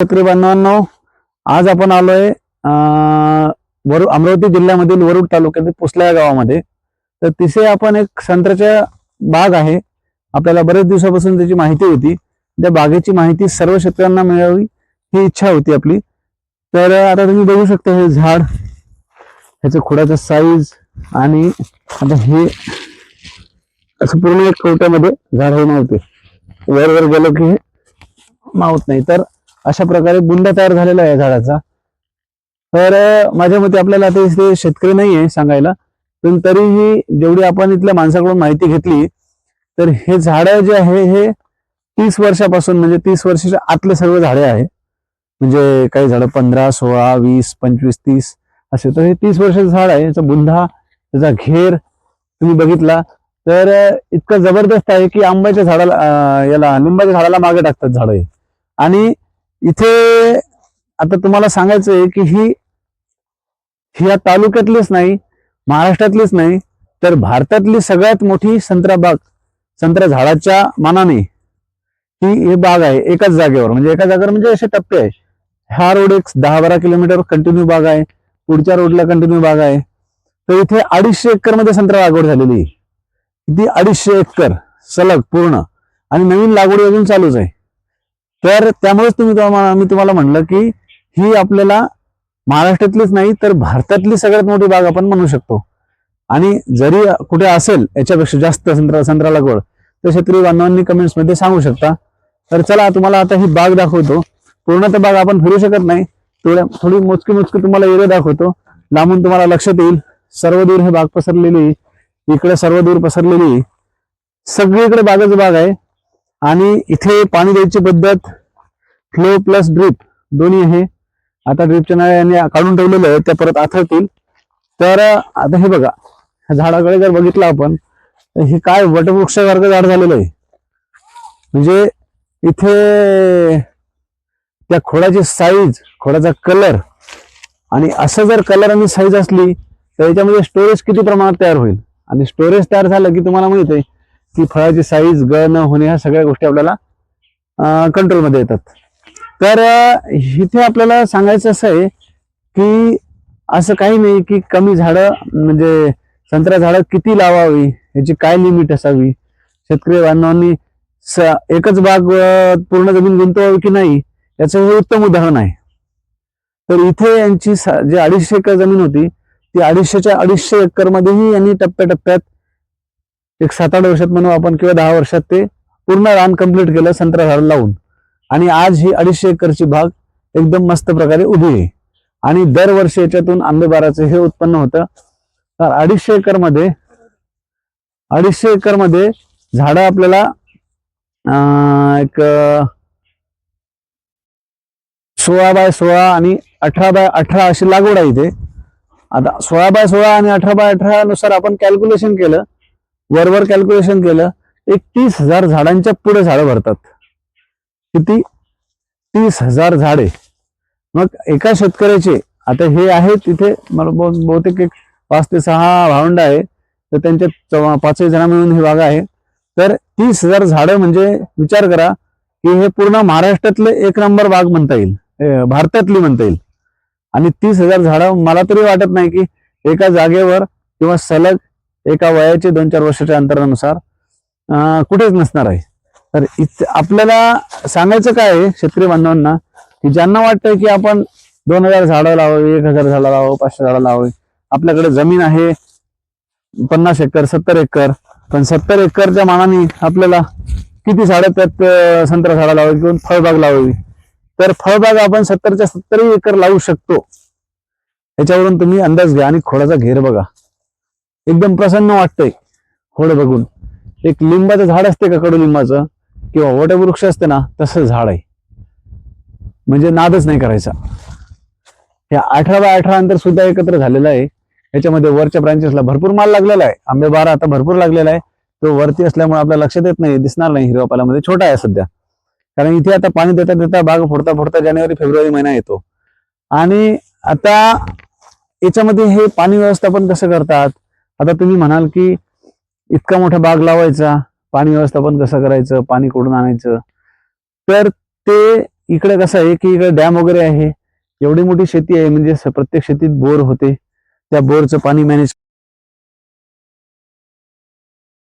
शेतकरी बांधवांनो आज आपण आलोय वरु अमरावती जिल्ह्यामधील वरुड तालुक्यातील पुसला या गावामध्ये. तर तिथे आपण एक संत्र्याच्या बाग आहे. आपल्याला बरेच दिवसापासून त्याची माहिती होती. त्या बागेची माहिती सर्व शेतकऱ्यांना मिळावी ही इच्छा होती आपली. तर आता तुम्ही बघू शकता हे झाड ह्याचं खोडाचा साईज आणि आता हे असं पूर्ण एक कवट्यामध्ये झाड हे नव्हते वर वर गेलो की हे मावत नाही. तर अशा प्रकारे बुंदा तयार झालेला आहे झाडाचा. तर माझ्या मते आपल्याला आता इथे शेतकरी नाही आहे सांगायला. पण तरीही जेवढी आपण इथल्या माणसाकडून माहिती घेतली तर हे झाड जे आहे हे तीस वर्षापासून म्हणजे तीस वर्षाच्या आतले सर्व झाडे आहे म्हणजे काही झाडं पंधरा सोळा वीस पंचवीस तीस असे. तर हे तीस वर्षाचं झाड आहे याचा बुंधा त्याचा घेर तुम्ही बघितला. तर इतका इतकं जबरदस्त आहे की आंब्याच्या झाडाला याला लिंबाच्या झाडाला मागे टाकतात झाडं हे. आणि इथे आता तुम्हाला सांगायचं आहे की ही ही या तालुक्यातलीच नाही महाराष्ट्रातलीच नाही तर भारतातली सगळ्यात मोठी संत्रा बाग संत्रा झाडाच्या मानाने ही ही बाग आहे एकाच जागेवर. म्हणजे एका जागेवर म्हणजे असे टप्पे आहे हा रोड एक दहा बारा किलोमीटर कंटिन्यू बाग आहे. पुढच्या रोडला कंटिन्यू बाग आहे. तर इथे अडीचशे एकरमध्ये संत्रा लागवड झालेली आहे. ती अडीचशे एकर सलग पूर्ण. आणि नवीन लागवड अजून चालूच आहे. तर त्यामुळेच तुम्ही आम्ही मी तुम्हाला म्हणलं की ही आपल्याला महाराष्ट्रातलीच नाही तर भारतातली सगळ्यात मोठी बाग आपण म्हणू शकतो. आणि जरी कुठे असेल याच्यापेक्षा जास्त संत्रा संत्रा लागवड तर शेतकरी बांधवांनी कमेंट्समध्ये सांगू शकता. तर चला तुम्हाला आता ही बाग दाखवतो. पूर्ण तर बाग आपण फिरू शकत नाही. थोड्या थोडी मोजकी मोजकी तुम्हाला एरिया दाखवतो. लांबून तुम्हाला लक्षात येईल. सर्व दूर हे बाग पसरलेली आहे. इकडे सर्व दूर पसरलेली आहे. सगळीकडे बागच बाग आहे. आणि इथे पाणी द्यायची पद्धत फ्लो प्लस ड्रिप दोन्ही आहे. आता ड्रिपच्या नळ्याने काढून ठेवलेलं आहे त्या परत आथळतील तर आता हे बघा ह्या झाडाकडे जर बघितलं आपण तर हे काय वटवृक्षासारखं झाड झालेलं आहे. म्हणजे इथे त्या खोडाची साईज खोडाचा कलर आणि असं जर कलर आणि साईज असली तर याच्यामध्ये स्टोरेज किती प्रमाणात तयार होईल? आणि स्टोरेज तयार झालं की तुम्हाला माहीत आहे की फळाची साईज गळ न होणे ह्या सगळ्या गोष्टी आपल्याला कंट्रोलमध्ये येतात. तर इथे आपल्याला सांगायचं असं आहे की असं काही नाही की कमी झाडं म्हणजे संत्रा झाडं किती लावावी याची काय लिमिट असावी? शेतकरी बांधवांनी स एकच बाग पूर्ण जमीन गुंतवावी की नाही याचं हे उत्तम उदाहरण आहे. तर इथे यांची जे जी अडीचशे एकर जमीन होती ती अडीचशेच्या अडीचशे एकरमध्येही यांनी टप्प्याटप्प्यात एक सात आठ वर्षात म्हणू आपण किंवा दहा वर्षात ते पूर्ण रान कंप्लीट केलं संत्रा झाड लावून. आणि आज ही अडीचशे एकरची भाग एकदम मस्त प्रकारे उभी आहे. आणि दरवर्षी याच्यातून आंबेबाराचं हे उत्पन्न होतं. तर अडीचशे एकरमध्ये अडीचशे एकरमध्ये झाडं आपल्याला अं, एक सोळा बाय सोळा आणि अठरा बाय अठरा अशी लागवड आहे इथे. आता सोळा बाय सोळा आणि अठरा बाय अठरा नुसार आपण कॅल्क्युलेशन केलं वरवर कॅल्क्युलेशन केलं एक तीस हजार झाडांच्या पुढे झाडं भरतात. किती? तीस हजार झाडे. मग एका शेतकऱ्याचे आता हे आहे तिथे मला बहुतेक एक पाच ते सहा भावंड आहे तर त्यांच्या चौ- पाचही जण मिळून ही बागा आहे. तर तीस हजार झाडं म्हणजे विचार करा की हे पूर्ण महाराष्ट्रातले एक नंबर बाग म्हणता येईल. भारतातली म्हणता येईल. आणि तीस हजार झाडं मला तरी वाटत नाही की एका जागेवर किंवा सलग एका वयाचे दोन चार वर्षाच्या अंतरानुसार कुठेच नसणार आहे. तर इत आपल्याला सांगायचं काय आहे शेतकरी बांधवांना की ज्यांना वाटतंय की आपण दोन हजार झाडं लावावी एक हजार झाडं लावावं पाचशे झाडं लावावी आपल्याकडे जमीन आहे पन्नास एकर सत्तर एकर पण सत्तर एकरच्या मानाने आपल्याला किती झाडं त्यात संत्रा झाडं लावावी किंवा फळबाग लावावी? तर फळबाग आपण सत्तरच्या सत्तरही एकर लावू शकतो. याच्यावरून तुम्ही अंदाज घ्या आणि खोडाचा घेर बघा. एकदम प्रसन्न वाटतंय. होड बघून. एक लिंबाचं झाड असते का कडुलिंबाचं किंवा वटवृक्ष असते ना तसं झाड आहे. म्हणजे नादच नाही करायचा. या अठरा बाय अठरा अंतर सुद्धा एकत्र झालेलं आहे. याच्यामध्ये वरच्या ब्रांचेसला भरपूर माल लागलेला आहे. आंबे बारा आता भरपूर लागलेला आहे. तो वरती असल्यामुळे आपल्या लक्षात येत नाही दिसणार नाही हिरवा पाल्यामध्ये छोटा आहे सध्या. कारण इथे आता पाणी देता देता बाग फोडता फोडता जानेवारी फेब्रुवारी महिना येतो. आणि आता याच्यामध्ये हे पाणी व्यवस्थापन कसं करतात? आता तुम्ही म्हणाल की इतका मोठा बाग लावायचा पाणी व्यवस्थापन कसं करायचं पाणी कुठून आणायचं? तर ते इकडे कसं आहे की इकडे डॅम वगैरे आहे. एवढी मोठी शेती आहे म्हणजे प्रत्येक शेतीत बोर होते. त्या बोरचं पाणी मॅनेज